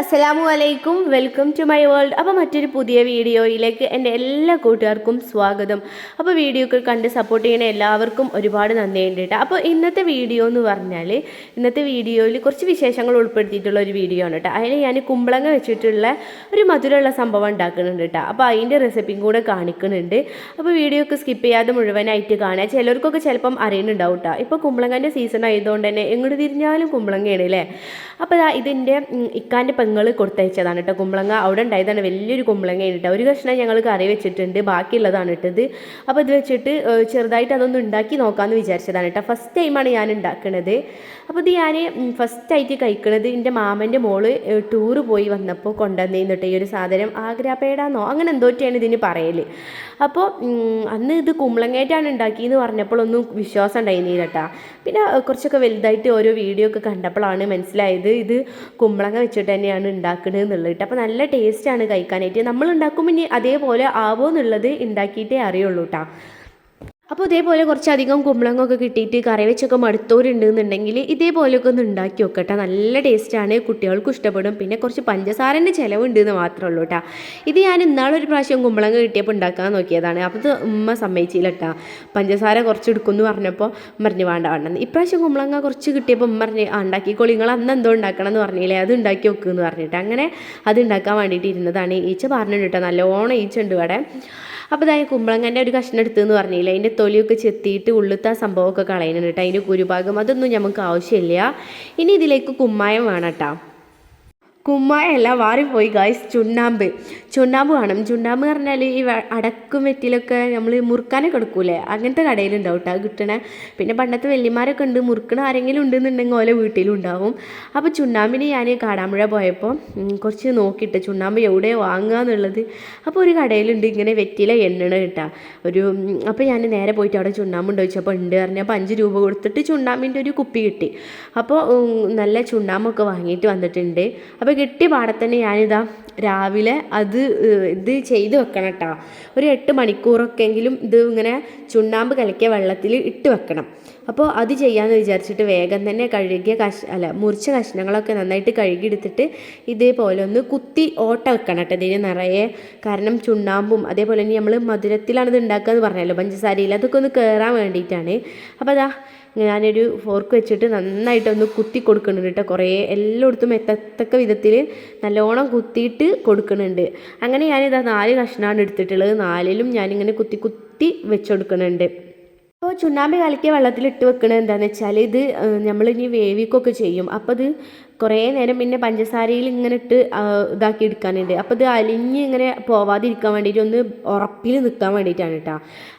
അസ്സലാമു അലൈക്കും. Welcome to my world. അപ്പോൾ മറ്റൊരു പുതിയ വീഡിയോയിലേക്ക് എന്റെ എല്ലാ കൂട്ടുകാർക്കും സ്വാഗതം. അപ്പോൾ വീഡിയോ കണ്ട് സപ്പോർട്ട് ചെയ്യുന്ന എല്ലാവർക്കും ഒരുപാട് നന്ദിയുണ്ട് കേട്ടോ അപ്പോൾ ഇന്നത്തെ വീഡിയോ എന്ന് പറഞ്ഞാൽ ഇന്നത്തെ വീഡിയോയിൽ കുറച്ച് വിശേഷങ്ങൾ ഉൾപ്പെടുത്തിയിട്ടുള്ള ഒരു വീഡിയോ ആണ് കേട്ടോ അതിൽ ഞാൻ കുമ്പളങ്ങ വെച്ചിട്ടുള്ള ഒരു മധുരമുള്ള സംഭവം ഉണ്ടാക്കുന്നുണ്ട് കേട്ടോ അപ്പോൾ അതിന്റെ റെസിപ്പിയും കൂടെ കാണിക്കുന്നുണ്ട്. അപ്പോൾ വീഡിയോ ഒക്കെ സ്കിപ്പ് ചെയ്യാതെ മുഴുവനായിട്ട് കാണുക. ചിലർക്കൊക്കെ ചിലപ്പം അറിയുന്നുണ്ടാവും കേട്ടോ ഇപ്പോൾ കുമ്പളങ്ങന്റെ സീസൺ ആയതുകൊണ്ട് തന്നെ എങ്ങോട്ട് തിരിഞ്ഞാലും കുമ്പളങ്ങയാണ് അല്ലേ അപ്പോൾ ഇതിന്റെ ഇക്കാന്റെ പെങ്ങൾ കൊടുത്തയച്ചതാണ് കേട്ടോ. കുമ്പളങ്ങ അവിടെ ഉണ്ടായതാണ്. വലിയൊരു കുമ്പളങ്ങ കേട്ടോ. ഒരു കഷ്ണം ഞങ്ങൾ കറി വെച്ചിട്ടുണ്ട്. ബാക്കിയുള്ളതാണ് ഇട്ടത്. അപ്പോൾ ഇത് വെച്ചിട്ട് ചെറുതായിട്ട് അതൊന്ന് ഉണ്ടാക്കി നോക്കാമെന്ന് വിചാരിച്ചതാണ് കേട്ടോ. ഫസ്റ്റ് ടൈമാണ് ഞാൻ ഉണ്ടാക്കുന്നത് അപ്പോൾ ഇത് ഞാൻ ഫസ്റ്റായിട്ട് കഴിക്കണത് എന്റെ മാമന്റെ മോൾ ടൂറ് പോയി വന്നപ്പോൾ കൊണ്ടുവന്നേന്ന് കേട്ടോ. ഈ ഒരു സാധനം ആഗ്രാപേടാന്നോ? അങ്ങനെ എന്തോറ്റാണ് ഇതിന് പറയൽ അപ്പോൾ അന്ന് ഇത് കുമ്പളങ്ങയായിട്ടാണ് ഉണ്ടാക്കിയെന്ന് പറഞ്ഞപ്പോഴൊന്നും വിശ്വാസം ഉണ്ടായിരുന്നില്ല കേട്ടോ. പിന്നെ കുറച്ചൊക്കെ വലുതായിട്ട് ഓരോ വീഡിയോ ഒക്കെ കണ്ടപ്പോഴാണ് മനസ്സിലായത് ഇത് കുമ്പളങ്ങ വെച്ചിട്ട് തന്നെയാണ് ഉണ്ടാക്കുന്നത് എന്നുള്ളത് കേട്ടോ അപ്പോൾ നല്ല ടേസ്റ്റാണ് കഴിക്കാനായിട്ട്. നമ്മൾ ഉണ്ടാക്കുമ്പോൾ ഇനി അതേപോലെ ആവോ എന്നുള്ളത് ഉണ്ടാക്കിയിട്ടേ അറിയുള്ളൂ കേട്ടോ അപ്പോൾ ഇതേപോലെ കുറച്ചധികം കുമ്പളങ്ങൊക്കെ കിട്ടിയിട്ട് കറി വെച്ചൊക്കെ മടുത്തോരുണ്ടെന്നുണ്ടെങ്കിൽ ഇതേപോലെയൊക്കെ ഒന്ന് ഉണ്ടാക്കി നോക്കട്ടെ. നല്ല ടേസ്റ്റാണ് കുട്ടികൾക്ക് ഇഷ്ടപ്പെടും. പിന്നെ കുറച്ച് പഞ്ചസാരന്റെ ചിലവുണ്ട് എന്ന് മാത്രമേ ഉള്ളൂ കേട്ടോ ഇത് ഞാൻ ഇന്നാളൊരു പ്രാവശ്യം കുമ്പളങ്ങ കിട്ടിയപ്പോൾ ഉണ്ടാക്കാൻ നോക്കിയതാണ്. അപ്പോൾ ഇത് ഉമ്മ സമ്മതിച്ചില്ല കേട്ടോ പഞ്ചസാര കുറച്ച് എടുക്കുമെന്ന് പറഞ്ഞപ്പോൾ പറഞ്ഞു വേണ്ട വേണ്ടെന്ന് ഇപ്രാവശ്യം കുമ്പളങ്ങ കുറച്ച് കിട്ടിയപ്പോൾ ഉമ്മ പറഞ്ഞ് ആ ഉണ്ടാക്കിക്കോളി. നിങ്ങൾ അന്ന് എന്തോ ഉണ്ടാക്കണം എന്ന് പറഞ്ഞില്ലേ? അത് ഉണ്ടാക്കി വെക്കുമെന്ന് പറഞ്ഞിട്ട്. അങ്ങനെ അത് ഉണ്ടാക്കാൻ വേണ്ടിയിട്ട് ഇരുന്നതാണ്. ഈച്ച പറഞ്ഞിട്ട് കേട്ടോ നല്ലോണം ഈച്ച ഉണ്ട് ഇവിടെ. അപ്പോൾ ഇതായി കുമ്പളങ്ങന്റെ ഒരു കഷ്ണം എടുത്തെന്ന് പറഞ്ഞില്ലേ? അതിന്റെ തൊലിയൊക്കെ ചെത്തിയിട്ട് ഉള്ളിലത്തെ സംഭവമൊക്കെ കളയുന്നുണ്ട് കേട്ടോ. അതിന്റെ കുരുഭാഗം അതൊന്നും നമുക്ക് ആവശ്യമില്ല. ഇനി ഇതിലേക്ക് കുമ്മായം വേണം കേട്ടോ. കുമ്മായല്ല വാറിപ്പോയി ഗായ്സ് ചുണ്ണാമ്പ്. ചുണ്ണാമ്പ് കാണും ചുണ്ണാമ്പ് പറഞ്ഞാൽ ഈ അടക്കും വെറ്റിലൊക്കെ നമ്മൾ മുറുക്കാനൊക്കെ എടുക്കൂലേ അങ്ങനത്തെ കടയിലുണ്ടാവും കേട്ടോ കിട്ടണേ. പിന്നെ പണ്ടത്തെ വല്യമാരൊക്കെ ഉണ്ട് മുറുക്കണ ആരെങ്കിലും ഉണ്ടെന്നുണ്ടെങ്കിൽ ഓലെ വീട്ടിലും ഉണ്ടാവും അപ്പോൾ ചുണ്ണാമ്പിന് ഞാൻ കാടാമ്പുഴ പോയപ്പോൾ കുറച്ച് നോക്കിയിട്ട് ചുണ്ണാമ്പ് എവിടെ വാങ്ങുക എന്നുള്ളത്. അപ്പോൾ ഒരു കടയിലുണ്ട് ഇങ്ങനെ വെറ്റില എണ്ണണ കിട്ടാ. ഒരു അപ്പോൾ ഞാൻ നേരെ പോയിട്ട് അവിടെ ചുണ്ണാമ്പ് ഉണ്ട് ചോദിച്ചപ്പോൾ ഉണ്ട് പറഞ്ഞു അപ്പോൾ അഞ്ച് രൂപ കൊടുത്തിട്ട് ചുണ്ണാമ്പിന്റെ ഒരു കുപ്പി കിട്ടി. അപ്പോൾ നല്ല ചുണ്ണാമ്പൊക്കെ വാങ്ങിയിട്ട് വന്നിട്ടുണ്ട്. അപ്പോൾ കിട്ടിയ പാടെ തന്നെ ഞാനിതാ രാവിലെ അത് ഇത് ചെയ്ത് വെക്കണം കേട്ടോ ഒരു എട്ട് മണിക്കൂറൊക്കെ എങ്കിലും ഇത് ഇങ്ങനെ ചുണ്ണാമ്പ് കലക്കിയ വെള്ളത്തിൽ ഇട്ട് വെക്കണം. അപ്പോൾ അത് ചെയ്യാമെന്ന് വിചാരിച്ചിട്ട് വേഗം തന്നെ കഴുകിയ കഷ് അല്ല മുറിച്ച കഷ്ണങ്ങളൊക്കെ നന്നായിട്ട് കഴുകിയെടുത്തിട്ട് ഇതേപോലെ ഒന്ന് കുത്തി ഓട്ട വെക്കണം കേട്ടോ ഇതിന് നിറയെ കാരണം ചുണ്ണാമ്പും അതേപോലെ തന്നെ നമ്മൾ മധുരത്തിലാണ് ഇത് ഉണ്ടാക്കുക എന്ന് പറഞ്ഞല്ലോ പഞ്ചസാരയിൽ അതൊക്കെ ഒന്ന് കയറാൻ വേണ്ടിയിട്ടാണ്. അപ്പോൾ അതാ ഞാനൊരു ഫോർക്ക് വെച്ചിട്ട് നന്നായിട്ടൊന്ന് കുത്തി കൊടുക്കുന്നുണ്ട് കേട്ടോ കുറേ. എല്ലായിടത്തും എത്തത്തക്ക വിധത്തിൽ നല്ലോണം കുത്തിയിട്ട് കൊടുക്കുന്നുണ്ട്. അങ്ങനെ ഞാനിതാ നാല് കഷ്ണമാണ് എടുത്തിട്ടുള്ളത്. നാലിലും ഞാനിങ്ങനെ കുത്തി കുത്തി വെച്ചുകൊടുക്കുന്നുണ്ട് അപ്പോൾ ചുണ്ണാമ്പ് കലക്കിയ വെള്ളത്തിൽ ഇട്ട് വെക്കണത് എന്താണെന്ന് വെച്ചാൽ ഇത് നമ്മളിനി വേവിക്കൊക്കെ ചെയ്യും. അപ്പോൾ ഇത് കുറേ നേരം പിന്നെ പഞ്ചസാരയിൽ ഇങ്ങനെ ഇട്ട് ഇതാക്കി എടുക്കാനുണ്ട്. അപ്പോൾ ഇത് അലിഞ്ഞ് ഇങ്ങനെ പോവാതിരിക്കാൻ വേണ്ടിയിട്ട് ഒന്ന് ഉറപ്പിൽ നിൽക്കാൻ വേണ്ടിയിട്ടാണ് കേട്ടോ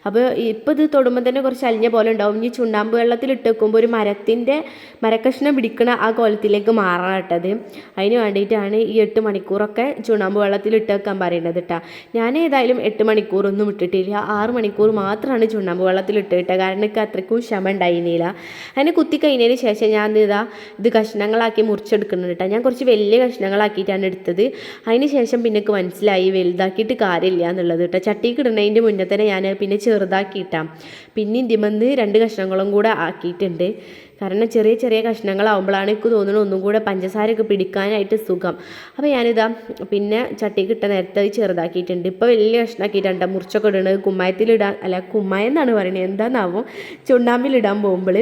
അപ്പോൾ ഇപ്പോൾ ഇത് തൊടുമ്പോൾ തന്നെ കുറച്ച് അലിഞ്ഞ പോലെ ഉണ്ടാവും. ഇനി ചുണ്ണാമ്പ് വെള്ളത്തിൽ ഇട്ട് വെക്കുമ്പോൾ ഒരു മരത്തിന്റെ മരക്കഷ്ണം പിടിക്കണ ആ കോലത്തിലേക്ക് മാറണം കേട്ടത് അതിന് വേണ്ടിയിട്ടാണ് ഈ എട്ട് മണിക്കൂറൊക്കെ ചുണ്ണാമ്പ് വെള്ളത്തിൽ ഇട്ട് വെക്കാൻ പറയുന്നത് കേട്ടോ ഞാൻ ഏതായാലും എട്ട് മണിക്കൂറൊന്നും ഇട്ടിട്ടില്ല. ആറ് മണിക്കൂർ മാത്രമാണ് ചുണ്ണാമ്പ് വെള്ളത്തിൽ ഇട്ട് കിട്ടുക. കാരണം എനിക്ക് അത്രയ്ക്കും ക്ഷമ ഉണ്ടായിരുന്നില്ല. അതിനെ കുത്തി കഴിഞ്ഞതിന് ശേഷം ഞാൻ ഇതാ ഇത് കഷ്ണങ്ങളാക്കി മുറിച്ചെടുക്കുന്നുണ്ട് കേട്ടോ ഞാൻ കുറച്ച് വലിയ കഷ്ണങ്ങളാക്കിയിട്ടാണ് എടുത്തത്. അതിന് ശേഷം പിന്നെ മനസ്സിലായി വലുതാക്കിയിട്ട് കാര്യമില്ല എന്നുള്ളത് കേട്ടോ ചട്ടിക്ക് ഇടുന്നതിന്റെ മുന്നേ തന്നെ ഞാൻ പിന്നെ ചെറുതാക്കിയിട്ടാം. പിന്നെ ഇന്തിമന്ന് രണ്ട് കഷ്ണങ്ങളും കൂടെ ആക്കിയിട്ടുണ്ട്. കാരണം ചെറിയ ചെറിയ കഷ്ണങ്ങളാവുമ്പോഴാണ് എനിക്ക് തോന്നുന്നത് ഒന്നും കൂടെ പഞ്ചസാരയൊക്കെ പിടിക്കാനായിട്ട് സുഖം. അപ്പോൾ ഞാനിതാ പിന്നെ ചട്ടിക്ക് ഇട്ട നേരത്തെ ചെറുതാക്കിയിട്ടുണ്ട്. ഇപ്പോൾ വലിയ കഷ്ണമാക്കിയിട്ടുണ്ട് മുറിച്ചൊക്കെ ഇടുന്നത് കുമ്മായത്തിലിടാൻ അല്ല കുമ്മായം എന്നാണ് പറയുന്നത് എന്താണെന്നാവും ചുണ്ണാമ്പിലിടാൻ പോകുമ്പോൾ.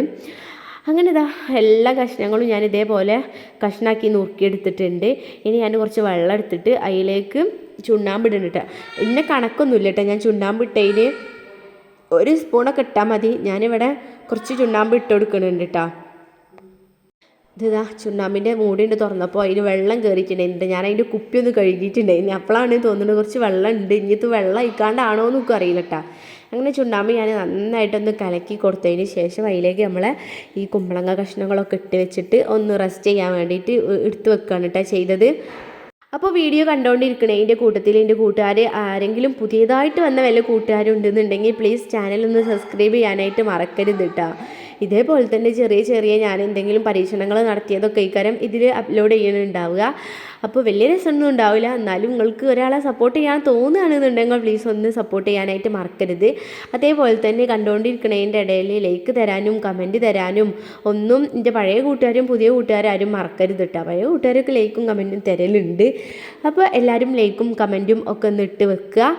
അങ്ങനെ ഇതാ എല്ലാ കഷ്ണങ്ങളും ഞാൻ ഇതേപോലെ കഷ്ണാക്കി നുറുക്കിയെടുത്തിട്ടുണ്ട്. ഇനി ഞാൻ കുറച്ച് വെള്ളം എടുത്തിട്ട് അതിലേക്ക് ചുണ്ണാമ്പിടുന്നിട്ട് ഇന്നെ കണക്കൊന്നുമില്ല കേട്ടോ ഞാൻ ചുണ്ണാമ്പിട്ടതിന് ഒരു സ്പൂണൊക്കെ ഇട്ടാൽ മതി. ഞാനിവിടെ കുറച്ച് ചുണ്ണാമ്പ് ഇട്ട് കൊടുക്കുന്നുണ്ട് കേട്ടോ ഇതാ ചുണ്ണാമ്പിന്റെ മൂടിയുണ്ട് തുറന്നപ്പോൾ അതിന് വെള്ളം കയറിയിട്ടുണ്ടായിരുന്നു ഞാൻ അതിന്റെ കുപ്പി ഒന്ന് കഴുകിയിട്ടുണ്ടായിരുന്നു. അപ്പോഴാണ് തോന്നുന്നത് കുറച്ച് വെള്ളം ഉണ്ട്. ഇനിയത്ത് വെള്ളം അയക്കാണ്ടാണോ എന്നൊക്കെ അറിയില്ല കേട്ടോ അങ്ങനെ ചുണ്ടാമ്പ് ഞാൻ നന്നായിട്ടൊന്ന് കലക്കി കൊടുത്തതിന് ശേഷം അതിലേക്ക് നമ്മളെ ഈ കുമ്പളങ്ങ കഷ്ണങ്ങളൊക്കെ ഇട്ട് വെച്ചിട്ട് ഒന്ന് റെസ്റ്റ് ചെയ്യാൻ വേണ്ടിയിട്ട് എടുത്ത് വെക്കുകയാണ് കേട്ടോ ചെയ്തത്. അപ്പോൾ വീഡിയോ കണ്ടുകൊണ്ടിരിക്കണേ എന്റെ കൂട്ടത്തിൽ എന്റെ കൂട്ടുകാർ ആരെങ്കിലും പുതിയതായിട്ട് വന്ന വല്ല കൂട്ടുകാരുണ്ടെന്നുണ്ടെങ്കിൽ പ്ലീസ് ചാനൽ ഒന്ന് സബ്സ്ക്രൈബ് ചെയ്യാനായിട്ട് മറക്കരുത് കേട്ടോ ഇതേപോലെ തന്നെ ചെറിയ ചെറിയ ഞാൻ എന്തെങ്കിലും പരീക്ഷണങ്ങൾ നടത്തിയതൊക്കെ ഇക്കാരം ഇതിൽ അപ്ലോഡ് ചെയ്യുന്നുണ്ടാവുക. അപ്പോൾ വലിയ രസമൊന്നും ഉണ്ടാവില്ല. എന്നാലും നിങ്ങൾക്ക് ഒരാളെ സപ്പോർട്ട് ചെയ്യാൻ തോന്നുകയാണെന്നുണ്ടെങ്കിൽ പ്ലീസ് ഒന്ന് സപ്പോർട്ട് ചെയ്യാനായിട്ട് മറക്കരുത്. അതേപോലെ തന്നെ കണ്ടുകൊണ്ടിരിക്കുന്നതിന്റെ ഇടയിൽ ലൈക്ക് തരാനും കമന്റ് തരാനും ഒന്നും എന്റെ പഴയ കൂട്ടുകാരും പുതിയ കൂട്ടുകാരും ആരും മറക്കരുത് കേട്ടോ പഴയ കൂട്ടുകാരൊക്കെ ലൈക്കും കമന്റും തരലുണ്ട്. അപ്പോൾ എല്ലാവരും ലൈക്കും കമന്റും ഒക്കെ ഒന്ന് ഇട്ട് വെക്കുക.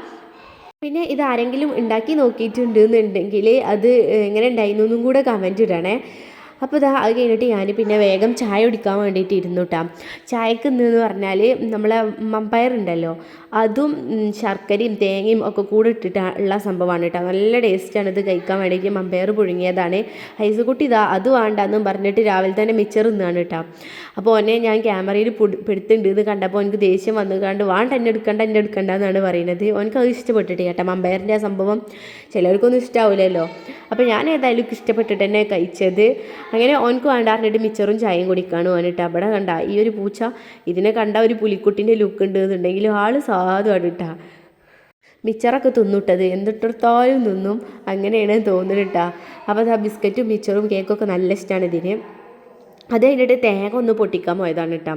പിന്നെ ഇത് ആരെങ്കിലും ഉണ്ടാക്കി നോക്കിയിട്ടുണ്ട് എന്നുണ്ടെങ്കിൽ അത് എങ്ങനെ ഉണ്ടായിരുന്നു കൂടെ കമന്റ് ഇടണേ. അപ്പോൾ ഇതാ അത് കഴിഞ്ഞിട്ട് ഞാൻ പിന്നെ വേഗം ചായ കുടിക്കാൻ വേണ്ടിയിട്ട് ഇരുന്നു കേട്ടോ ചായക്ക് എന്ന് പറഞ്ഞാൽ നമ്മളെ മമ്പയർ ഉണ്ടല്ലോ. അതും ശർക്കരയും തേങ്ങയും ഒക്കെ കൂടെ ഇട്ടിട്ട് ഉള്ള സംഭവമാണ് കേട്ടോ. നല്ല ടേസ്റ്റാണ് ഇത് കഴിക്കാൻ വേണ്ടിയിട്ട്. മമ്പയർ പുഴുങ്ങിയതാണ്. ഐസുകുട്ടി ഇതാ അത് വേണ്ടെന്നും പറഞ്ഞിട്ട് രാവിലെ തന്നെ മിച്ചർ നിന്നാണ് കേട്ടോ. അപ്പോൾ ഓനെ ഞാൻ ക്യാമറയിൽ പിടുത്തുണ്ട് ഇത് കണ്ടപ്പോൾ എനിക്ക് ദേഷ്യം വന്നു. കണ്ട് വേണ്ട എന്നെ എടുക്കണ്ട എന്നെ എടുക്കണ്ട എന്നാണ് പറയുന്നത്. ഓനക്ക് അത് ഇഷ്ടപ്പെട്ടിട്ട് കേട്ടോ. മമ്പയറിന്റെ ആ സംഭവം ചിലർക്കൊന്നും ഇഷ്ടാവില്ലല്ലോ അപ്പോൾ ഞാൻ ഏതായാലും ഇഷ്ടപ്പെട്ടിട്ട് തന്നെ കഴിച്ചത്. അങ്ങനെ ഓനക്ക് വേണ്ടാറിഞ്ഞിട്ട് മിച്ചറും ചായയും കുടിക്കാണ് ഓനിട്ട് അവിടെ കണ്ട ഈ ഒരു പൂച്ച ഇതിനെ കണ്ട ഒരു പുലിക്കുട്ടിന്റെ ലുക്ക് ഉണ്ട് എന്നുണ്ടെങ്കിൽ ആൾ സാധുവാണ് കേട്ടാ മിച്ചറൊക്കെ തിന്നിട്ടത്. എന്തിട്ടെടുത്താലും തിന്നും. അങ്ങനെയാണ് തോന്നുന്നുട്ടാ അപ്പോൾ ആ ബിസ്ക്കറ്റും മിച്ചറും കേക്കൊക്കെ നല്ല ഇഷ്ടമാണ് ഇതിന്. അത് കഴിഞ്ഞിട്ട് തേങ്ങ ഒന്ന് പൊട്ടിക്കാൻ പോയതാണ് കേട്ടോ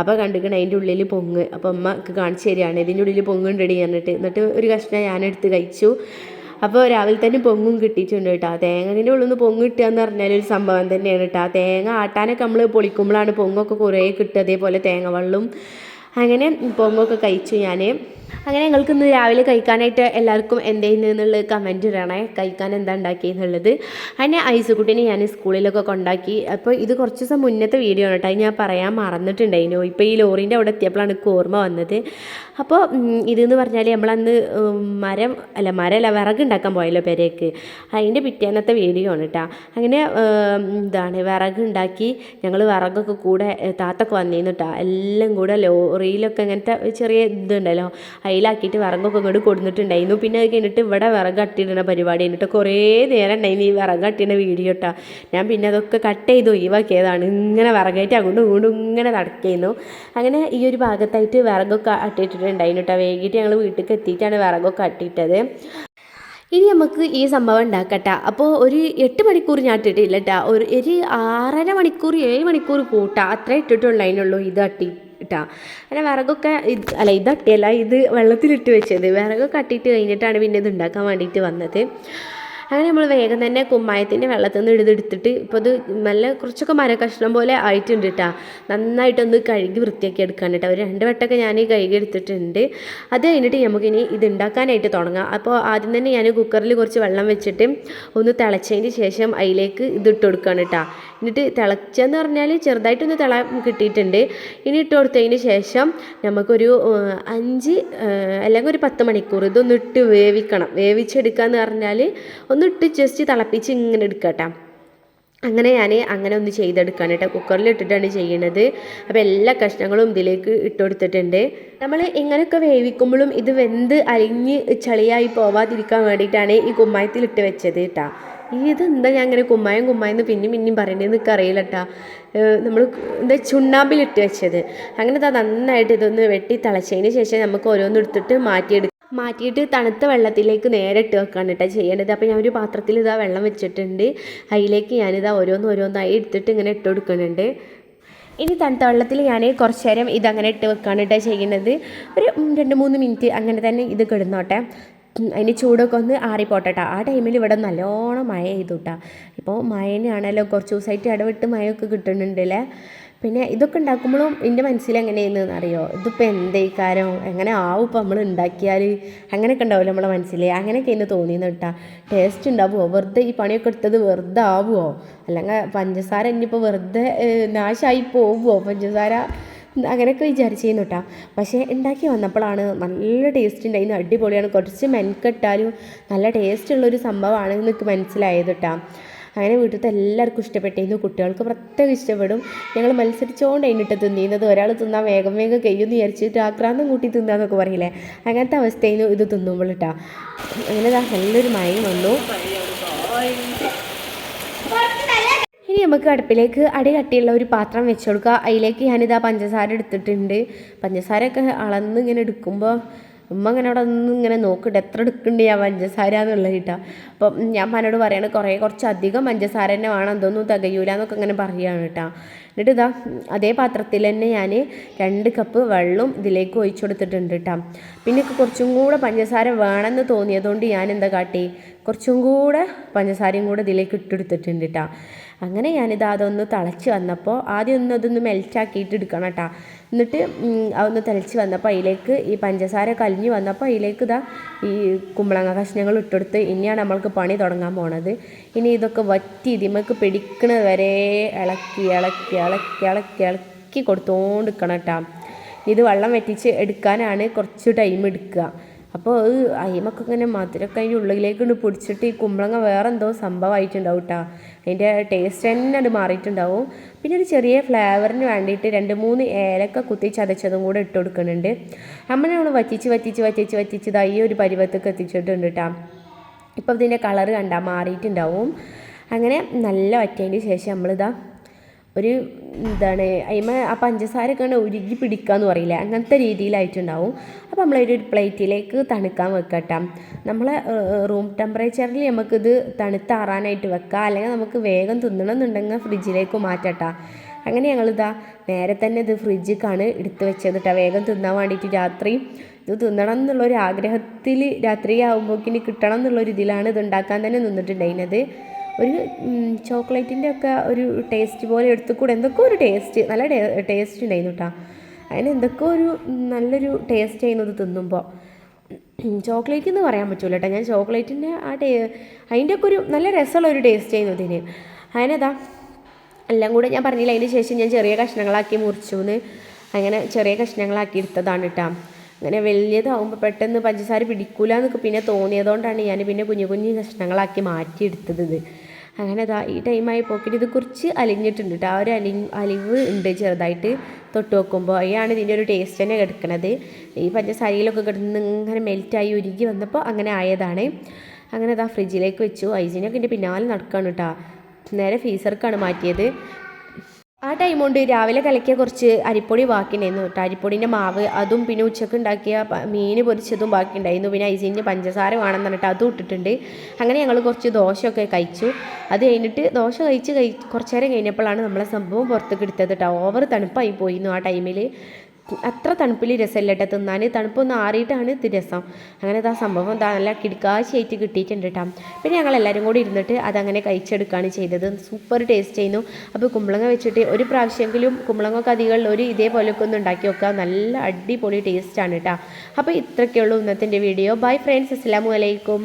അപ്പോൾ കണ്ടിക്കണം അതിന്റെ ഉള്ളിൽ പൊങ്ങ്. അപ്പോൾ അമ്മയ്ക്ക് കാണിച്ചു തരികയാണ്. ഇതിന്റെ ഉള്ളിൽ പൊങ്ങുണ്ടടി പറഞ്ഞിട്ട്. എന്നിട്ട് ഒരു കഷ്ണം ഞാനെടുത്ത് കഴിച്ചു. അപ്പോൾ രാവിലെ തന്നെ പൊങ്ങും കിട്ടിയിട്ടുണ്ട് കേട്ടോ തേങ്ങേന്റെ ഉള്ളിൽ നിന്ന് പൊങ്ങ് കിട്ടുക എന്ന് പറഞ്ഞാൽ ഒരു സംഭവം തന്നെയാണ് കേട്ടോ തേങ്ങ ആട്ടാനൊക്കെ നമ്മൾ പൊളിക്കുമ്പോഴാണ് പൊങ്ങൊക്കെ കുറേ കിട്ടുക. അതേപോലെ തേങ്ങ വെള്ളം അങ്ങനെ പോകുമ്പോഴൊക്കെ കഴിച്ചു ഞാൻ അങ്ങനെ ഞങ്ങൾക്ക് ഇന്ന് രാവിലെ കഴിക്കാനായിട്ട് എല്ലാവർക്കും എന്തെയ്യുന്നു എന്നുള്ളത് കമന്റ് ഇടണേ. കഴിക്കാൻ എന്താ ഉണ്ടാക്കിയെന്നുള്ളത്. അതിനെ ഐസുകുട്ടിനെ ഞാൻ സ്കൂളിലൊക്കെ കൊണ്ടാക്കി. അപ്പോൾ ഇത് കുറച്ച് ദിവസം മുന്നത്തെ വീഡിയോ ആണ് കേട്ടോ. ഞാൻ പറയാൻ മറന്നിട്ടുണ്ടായിരുന്നു. ഇപ്പോൾ ഈ ലോറീന്റെ അവിടെ എത്തിയപ്പോഴാണ് എനിക്ക് ഓർമ്മ വന്നത്. അപ്പോൾ ഇതെന്ന് പറഞ്ഞാൽ നമ്മളന്ന് മരം അല്ല മരമല്ല വിറക് ഉണ്ടാക്കാൻ പോയല്ലോ പെരേക്ക്. അതിന്റെ പിറ്റേന്നത്തെ വീഡിയോ ആണ് കേട്ടോ. അങ്ങനെ എന്താണ് വിറക് ഉണ്ടാക്കി ഞങ്ങൾ വിറകൊക്കെ കൂടെ താത്തൊക്കെ വന്നിരുന്നു കേട്ടോ. എല്ലാം കൂടെ ലോറിയിലൊക്കെ അങ്ങനത്തെ ചെറിയ ഇതുണ്ടല്ലോ. അതിലാക്കിയിട്ട് വിറകൊക്കെ ഇങ്ങോട്ട് കൊടുത്തിട്ടുണ്ടായിരുന്നു പിന്നെ അത് കഴിഞ്ഞിട്ട് ഇവിടെ വിറക് കട്ടിയിടുന്ന പരിപാടി കഴിഞ്ഞിട്ട് കുറേ നേരം ഉണ്ടായിരുന്നു ഈ വിറക് കട്ടിയുടെ വീഡിയോ കേട്ടോ ഞാൻ പിന്നെ അതൊക്കെ കട്ട് ചെയ്ത് ഒഴിവാക്കിയതാണ്. ഇങ്ങനെ വിറകായിട്ട് അങ്ങോട്ടും ഇങ്ങോട്ടും ഇങ്ങനെ നടക്കുന്നു അങ്ങനെ ഈ ഒരു ഭാഗത്തായിട്ട് വിറകൊക്കെ അട്ടിയിട്ടുണ്ടായിരുന്നു കേട്ടോ. വൈകിട്ട് ഞങ്ങൾ വീട്ടിൽ എത്തിയിട്ടാണ് വിറകൊക്കെ അട്ടിയിട്ടത് ഇനി നമുക്ക് ഈ സംഭവം ഉണ്ടാക്കട്ടെ. അപ്പോൾ ഒരു എട്ട് മണിക്കൂർ ഞാൻ ഇട്ടിട്ടില്ല കേട്ടോ. ഒരു ഒരു ആറര മണിക്കൂർ ഏഴ് മണിക്കൂർ കൂട്ടാം. അത്ര ഇട്ടിട്ടുള്ളതിനുള്ളൂ ഇത് അട്ടി ഇട്ടാ. അങ്ങനെ വിറകൊക്കെ ഇത് അല്ല ഇത് അട്ടിയല്ല ഇത് വെള്ളത്തിലിട്ട് വെച്ചത്. വിറകൊക്കെ അട്ടിയിട്ട് കഴിഞ്ഞിട്ടാണ് പിന്നെ ഇത് ഉണ്ടാക്കാൻ വേണ്ടിയിട്ട് വന്നത്. അങ്ങനെ നമ്മൾ വേഗം തന്നെ കുമ്മായത്തിന്റെ വെള്ളത്തിൽ നിന്ന് ഇടുതെടുത്തിട്ട് ഇപ്പോൾ അത് നല്ല കുറച്ചൊക്കെ മരക്കഷ്ണം പോലെ ആയിട്ടുണ്ട് കേട്ടോ നന്നായിട്ടൊന്ന് കഴുകി വൃത്തിയാക്കി എടുക്കാൻ കേട്ടോ ഒരു രണ്ട് വട്ടമൊക്കെ ഞാൻ കഴുകി എടുത്തിട്ടുണ്ട്. അത് കഴിഞ്ഞിട്ട് നമുക്കിനി ഇത് ഉണ്ടാക്കാനായിട്ട് തുടങ്ങാം. അപ്പോൾ ആദ്യം തന്നെ ഞാൻ കുക്കറിൽ കുറച്ച് വെള്ളം വെച്ചിട്ട് ഒന്ന് തിളച്ചതിന് ശേഷം അതിലേക്ക് ഇത് കൊടുക്കുകയാണ് കേട്ടോ എന്നിട്ട് തിളച്ചെന്ന് പറഞ്ഞാൽ ചെറുതായിട്ടൊന്ന് തിള കിട്ടിയിട്ടുണ്ട്. ഇനി ഇട്ട് കൊടുത്തതിന് ശേഷം നമുക്കൊരു അഞ്ച് അല്ലെങ്കിൽ ഒരു പത്ത് മണിക്കൂർ ഇതൊന്ന് ഇട്ട് വേവിക്കണം. വേവിച്ചെടുക്കുക എന്ന് പറഞ്ഞാൽ ഒന്ന് ഇട്ട് ജസ്റ്റ് തിളപ്പിച്ച് ഇങ്ങനെ എടുക്കട്ടെ. അങ്ങനെ ഞാൻ അങ്ങനെ ഒന്ന് ചെയ്തെടുക്കാൻ കേട്ടോ. കുക്കറിൽ ഇട്ടിട്ടാണ് ചെയ്യണത്. അപ്പോൾ എല്ലാ കഷ്ണങ്ങളും ഇതിലേക്ക് ഇട്ട് കൊടുത്തിട്ടുണ്ട്. നമ്മൾ ഇങ്ങനെയൊക്കെ വേവിക്കുമ്പോഴും ഇത് വെന്ത് അരിഞ്ഞ് ചളിയായി പോവാതിരിക്കാൻ വേണ്ടിയിട്ടാണ് ഈ കുമ്മായത്തിൽ ഇട്ട് വെച്ചത് കേട്ടോ. ഇതെന്താ ഞാൻ ഇങ്ങനെ കുമ്മായം കുമ്മായം എന്ന് പിന്നെയും പിന്നെയും പറയണതെന്ന് എനിക്ക് അറിയില്ല കേട്ടോ നമ്മൾ എന്താ ചുണ്ണാമ്പിലിട്ട് വെച്ചത്. അങ്ങനെ ദാ നന്നായിട്ട് ഇതൊന്ന് വെട്ടി തിളച്ചതിന് ശേഷം നമുക്ക് ഓരോന്ന് എടുത്തിട്ട് മാറ്റിയെടുക്കാം മാറ്റിയിട്ട് തണുത്ത വെള്ളത്തിലേക്ക് നേരെ ഇട്ട് വെക്കാണ് കേട്ടോ ചെയ്യേണ്ടത് അപ്പോൾ ഞാൻ ഒരു പാത്രത്തിൽ ഇതാ വെള്ളം വെച്ചിട്ടുണ്ട്. അതിലേക്ക് ഞാനിതാ ഓരോന്ന് ഓരോന്നായി എടുത്തിട്ട് ഇങ്ങനെ ഇട്ട് കൊടുക്കുന്നുണ്ട്. ഇനി തണുത്ത വെള്ളത്തിൽ ഞാൻ കുറച്ച് നേരം ഇതങ്ങനെ ഇട്ട് വെക്കാണ് കേട്ടോ ചെയ്യുന്നത് ഒരു രണ്ട് മൂന്ന് മിനിറ്റ് അങ്ങനെ തന്നെ ഇത് കിടന്നോട്ടെ. അതിന് ചൂടൊക്കെ ഒന്ന് ആറിപ്പോട്ടെ ട്ടോ. ആ ടൈമിൽ ഇവിടെ നല്ലോണം മഴ ചെയ്തു കേട്ടോ ഇപ്പോൾ മഴനെയാണല്ലോ കുറച്ച് ദിവസമായിട്ട് ഇടവിട്ട് മഴയൊക്കെ കിട്ടുന്നുണ്ടല്ലേ? പിന്നെ ഇതൊക്കെ ഉണ്ടാക്കുമ്പോഴും എന്റെ മനസ്സിൽ എങ്ങനെയെന്ന് അറിയോ ഇതിപ്പോൾ എന്തേക്കാരോ? എങ്ങനെ ആവും ഇപ്പോൾ നമ്മൾ ഉണ്ടാക്കിയാൽ അങ്ങനെയൊക്കെ ഉണ്ടാവില്ല നമ്മളെ മനസ്സിൽ അങ്ങനെയൊക്കെ എന്ന് തോന്നിയെന്ന് കേട്ടാ ടേസ്റ്റ് ഉണ്ടാവുമോ? വെറുതെ ഈ പണിയൊക്കെ എടുത്തത് വെറുതെ ആവുമോ? അല്ലെങ്കിൽ പഞ്ചസാര ഇനിയിപ്പോൾ വെറുതെ നാശമായി പോവുമോ? പഞ്ചസാര അങ്ങനെയൊക്കെ വിചാരിച്ചിരുന്നു കേട്ടോ. പക്ഷേ ഉണ്ടാക്കി വന്നപ്പോഴാണ് നല്ല ടേസ്റ്റ് ഉണ്ടായിരുന്നു അടിപൊളിയാണ്. കുറച്ച് മെനക്കെട്ടാലും നല്ല ടേസ്റ്റ് ഉള്ളൊരു സംഭവമാണ് എനിക്ക് മനസ്സിലായത് കേട്ടോ. അങ്ങനെ വീട്ടിലത്തെ എല്ലാവർക്കും ഇഷ്ടപ്പെട്ടിരുന്നു. കുട്ടികൾക്ക് പ്രത്യേകം ഇഷ്ടപ്പെടും. ഞങ്ങൾ മത്സരിച്ചുകൊണ്ട് കഴിഞ്ഞിട്ട് തിന്നിരുന്നത്. ഒരാൾ തിന്നാൻ വേഗം വേഗം കഴിയുമെന്ന് വിചാരിച്ചിട്ട് ആക്രാന്തം കൂട്ടി തിന്നാന്നൊക്കെ പറയില്ലേ? അങ്ങനത്തെ അവസ്ഥയിൽ ഇത് തിന്നുമ്പോൾ കേട്ടോ. അങ്ങനെ നല്ലൊരു മയം വന്നു ഇനി നമുക്ക് അടുപ്പിലേക്ക് അടി കട്ടിയുള്ള ഒരു പാത്രം വെച്ച് കൊടുക്കുക അതിലേക്ക് ഞാനിതാ പഞ്ചസാര എടുത്തിട്ടുണ്ട്. പഞ്ചസാരയൊക്കെ അളന്ന് ഇങ്ങനെ എടുക്കുമ്പോൾ ഉമ്മ ഇങ്ങനെ അവിടെ ഒന്ന് ഇങ്ങനെ നോക്കിയിട്ട് എത്ര എടുക്കുന്നുണ്ട് ഞാൻ പഞ്ചസാര എന്നുള്ളത് കേട്ടോ. അപ്പം ഞാൻ മനോട് പറയാണ് കുറേ കുറച്ച് അധികം പഞ്ചസാര തന്നെ വേണം. എന്തൊന്നും തികയൂല എന്നൊക്കെ ഇങ്ങനെ പറയുകയാണ് കേട്ടോ. എന്നിട്ട് ഇതാ അതേ പാത്രത്തിൽ തന്നെ ഞാൻ രണ്ട് കപ്പ് വെള്ളം ഇതിലേക്ക് ഒഴിച്ചു കൊടുത്തിട്ടുണ്ട് കേട്ടോ. പിന്നെ കുറച്ചും കൂടെ പഞ്ചസാര വേണമെന്ന് തോന്നിയതുകൊണ്ട് ഞാൻ എന്താ കാട്ടി കുറച്ചും കൂടെ പഞ്ചസാരയും കൂടെ ഇതിലേക്ക് ഇട്ടെടുത്തിട്ടുണ്ട് കേട്ടോ. അങ്ങനെ ഞാനിത് അതൊന്ന് തിളച്ച് വന്നപ്പോൾ ആദ്യം ഒന്ന് അതൊന്ന് മെൽറ്റാക്കിയിട്ട് എടുക്കണം കേട്ടോ എന്നിട്ട് അതൊന്ന് തിളച്ച് വന്നപ്പോൾ അതിലേക്ക് ഈ പഞ്ചസാര കലിഞ്ഞ് വന്നപ്പോൾ അതിലേക്ക് ഇതാ ഈ കുമ്പളങ്ങ കഷ്ണങ്ങൾ ഇട്ടെടുത്ത് ഇനിയാണ് നമ്മൾക്ക് പണി തുടങ്ങാൻ പോണത്. ഇനി ഇതൊക്കെ വറ്റി ഇതിമക്ക് പിടിക്കണത് വരെ ഇളക്കി ഇളക്കി ഇളക്കി ഇളക്കി ഇളക്കി കൊടുത്തോണ്ടിരിക്കണം കേട്ടോ ഇത് വെള്ളം വറ്റിച്ച് എടുക്കാനാണ് കുറച്ച് ടൈം എടുക്കുക. അപ്പോൾ അത് അയിമൊക്കെ ഇങ്ങനെ മധുരമൊക്കെ അതിന്റെ ഉള്ളിലേക്ക് പൊടിച്ചിട്ട് ഈ കുമ്പളങ്ങ വേറെ എന്തോ സംഭവമായിട്ടുണ്ടാവും കേട്ടോ അതിന്റെ ടേസ്റ്റ് തന്നെ അത് മാറിയിട്ടുണ്ടാവും. പിന്നെ ഒരു ചെറിയ ഫ്ലേവറിന് വേണ്ടിയിട്ട് രണ്ട് മൂന്ന് ഏലക്ക കുത്തി ചതച്ചതും കൂടെ ഇട്ട് കൊടുക്കുന്നുണ്ട്. അങ്ങനെ നമ്മൾ വറ്റിച്ച് വറ്റിച്ച് വറ്റിച്ച് വറ്റിച്ച് ഇതാ ഈ ഒരു പരുവത്തൊക്കെ എത്തിച്ചിട്ടുണ്ട് കേട്ടോ ഇപ്പോൾ ഇതിന്റെ കളറ് കണ്ടാൽ മാറിയിട്ടുണ്ടാവും. അങ്ങനെ നല്ല വറ്റിയതിന് ശേഷം നമ്മളിതാ ഒരു എന്താണ് അതിമ ആ പഞ്ചസാരയൊക്കെ ഇങ്ങനെ ഉരുകി പിടിക്കാന്ന് പറയില്ലേ അങ്ങനത്തെ രീതിയിലായിട്ടുണ്ടാവും. അപ്പോൾ നമ്മളൊരു പ്ലേറ്റിലേക്ക് തണുക്കാൻ വെക്കട്ടെ. നമ്മൾ റൂം ടെമ്പറേച്ചറിൽ നമുക്കിത് തണുത്താറാനായിട്ട് വെക്കാം. അല്ലെങ്കിൽ നമുക്ക് വേഗം തിന്നണമെന്നുണ്ടെങ്കിൽ ഫ്രിഡ്ജിലേക്ക് മാറ്റട്ടാ. അങ്ങനെ ഞങ്ങളിതാ നേരെ തന്നെ ഇത് ഫ്രിഡ്ജിക്കാണ് എടുത്ത് വെച്ചത് വേഗം തിന്നാൻ വേണ്ടിയിട്ട് രാത്രി ഇത് തിന്നണം എന്നുള്ളൊരു ആഗ്രഹത്തിൽ രാത്രി ആകുമ്പോഴേക്കിനി കിട്ടണം എന്നുള്ളൊരു ഇതിലാണ് ഇത് ഉണ്ടാക്കാൻ തന്നെ നിന്നിട്ടുണ്ടായിരുന്നത് ഒരു ചോക്ലേറ്റിന്റെ ഒക്കെ ഒരു ടേസ്റ്റ് പോലെ എടുത്തുകൂടെ? എന്തൊക്കെ ഒരു ടേസ്റ്റ് നല്ല ടേസ്റ്റ് ഉണ്ടായിരുന്നു കേട്ടോ അതിന് എന്തൊക്കെ ഒരു നല്ലൊരു ടേസ്റ്റ് ചെയ്യുന്നത് തിന്നുമ്പോൾ ചോക്ലേറ്റ് എന്ന് പറയാൻ പറ്റൂല കേട്ടോ ഞാൻ ചോക്ലേറ്റിന്റെ ആ ടേ അതിന്റെ ഒക്കെ ഒരു നല്ല രസമുള്ള ഒരു ടേസ്റ്റ് ചെയ്യുന്നതിന് അതിനെതാ എല്ലാം കൂടെ ഞാൻ പറഞ്ഞില്ല അതിന് ശേഷം ഞാൻ ചെറിയ കഷ്ണങ്ങളാക്കി മുറിച്ചു എന്ന് അങ്ങനെ ചെറിയ കഷ്ണങ്ങളാക്കി എടുത്തതാണ് കേട്ടോ അങ്ങനെ വലിയതാവുമ്പോൾ പെട്ടെന്ന് പഞ്ചസാര പിടിക്കൂല എന്നൊക്കെ പിന്നെ തോന്നിയതുകൊണ്ടാണ് ഞാൻ പിന്നെ കുഞ്ഞു കുഞ്ഞു കഷ്ണങ്ങളാക്കി മാറ്റിയെടുത്തത് ഇത് അങ്ങനെ അതാ ഈ ടൈമായി പോക്കിട്ട് ഇത് കുറച്ച് അലിഞ്ഞിട്ടുണ്ട് കേട്ടോ ആ ഒരു അലി അലിവ് ഉണ്ട് ചെറുതായിട്ട് തൊട്ട് വെക്കുമ്പോൾ അതാണ് ഇതിന്റെ ഒരു ടേസ്റ്റ് തന്നെ കിടക്കണത്. ഈ പഞ്ചസാരയിലൊക്കെ കിടന്ന് ഇങ്ങനെ മെൽറ്റായി ഉരുകി വന്നപ്പോൾ അങ്ങനെ ആയതാണ്. അങ്ങനെ അതാ ഫ്രിഡ്ജിലേക്ക് വെച്ചു. ഐസിനൊക്കെ എന്റെ പിന്നാലെ നടക്കുകയാണ് കേട്ടോ നേരെ ഫീസർക്കാണ് മാറ്റിയത്. ആ ടൈം കൊണ്ട് രാവിലെ കലക്കിയ കുറച്ച് അരിപ്പൊടി ബാക്കിയുണ്ടായിരുന്നു കേട്ടോ അരിപ്പൊടിന്റെ മാവ് അതും പിന്നെ ഉച്ചയ്ക്ക് ഉണ്ടാക്കിയ മീൻ പൊരിച്ചതും ബാക്കി ഉണ്ടായിരുന്നു പിന്നെ ഐസിന്റെ പഞ്ചസാര വേണമെന്ന് പറഞ്ഞിട്ട് അതും ഇട്ടിട്ടുണ്ട്. അങ്ങനെ ഞങ്ങൾ കുറച്ച് ദോശയൊക്കെ കഴിച്ചു. അത് കഴിഞ്ഞിട്ട് ദോശ കഴിച്ച് കഴി കുറച്ച് നേരം കഴിഞ്ഞപ്പോഴാണ് നമ്മളെ സംഭവം പുറത്തേക്ക് എടുത്തത് കേട്ടോ ഓവർ തണുപ്പായി പോയിരുന്നു ആ ടൈമിൽ അത്ര തണുപ്പിൽ രസമില്ല കേട്ടോ തിന്നാൻ തണുപ്പൊന്ന് ആറിയിട്ടാണ് ഇത് രസം. അങ്ങനെ ആ സംഭവം ഇതാ നല്ല കിടക്കാശിയായിട്ട് കിട്ടിയിട്ടുണ്ട് കേട്ടോ പിന്നെ ഞങ്ങൾ എല്ലാവരും കൂടി ഇരുന്നിട്ട് അതങ്ങനെ കഴിച്ചെടുക്കുകയാണ് ചെയ്തത്. സൂപ്പർ ടേസ്റ്റ് ചെയ്യുന്നു അപ്പോൾ കുമ്പളങ്ങ വെച്ചിട്ട് ഒരു പ്രാവശ്യമെങ്കിലും കുമ്പളങ്ങ കതികളിൽ ഒരു ഇതേപോലെയൊക്കെ ഒന്ന് ഉണ്ടാക്കി വെക്കുക നല്ല അടിപൊളി ടേസ്റ്റാണ് കേട്ടോ അപ്പോൾ ഇത്രയൊക്കെയുള്ളൂ ഇന്നത്തെ വീഡിയോ. ബൈ ഫ്രണ്ട്സ് അസ്സാം വലൈക്കും